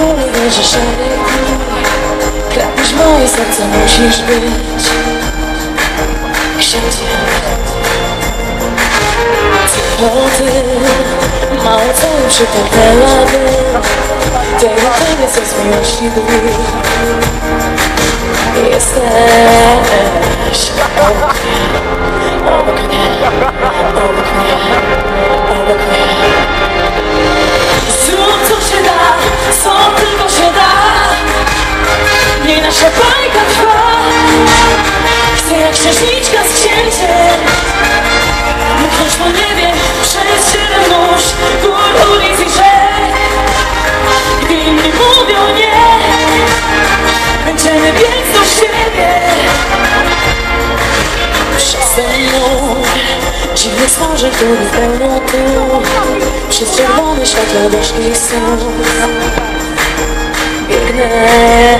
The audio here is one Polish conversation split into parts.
bólu wierzy szary Krapisz moje serce, musisz być. Księciem Cnoty Mało co im przypomniałaby. Tego pewnie co z miłości dni Jesteś. Obok mnie. Obok mnie. Obok mnie. Księżniczka z księciem Mknąć po niebie przez siedem mórz Gór, ulic i rzek. Gdy inni mówią nie Będziemy biec do siebie. Przez ten mur Dziwnych stworzeń, których pełno tu Przez czerwone światła gorzkich snów Biegnę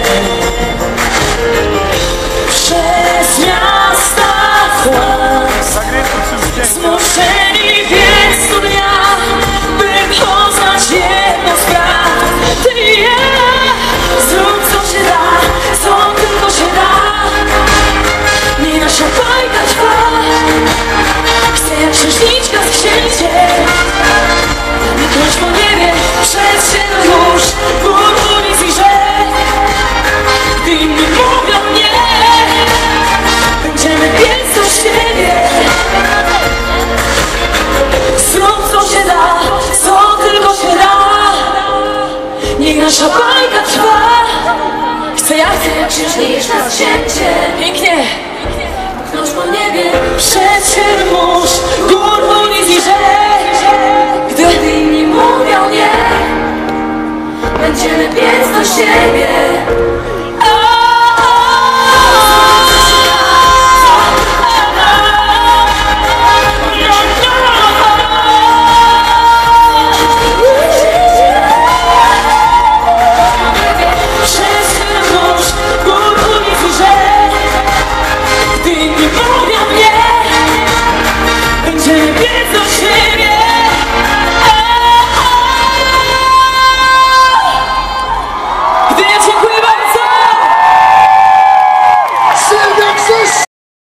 Niech nasza bajka trwa. Chcę ja chcę księżniczka z księciem Pięknie. Pchnąć po niebie. Przez siedem mórz Gór, ulic i rzek Gdy inni mówią nie Będziemy biec do siebie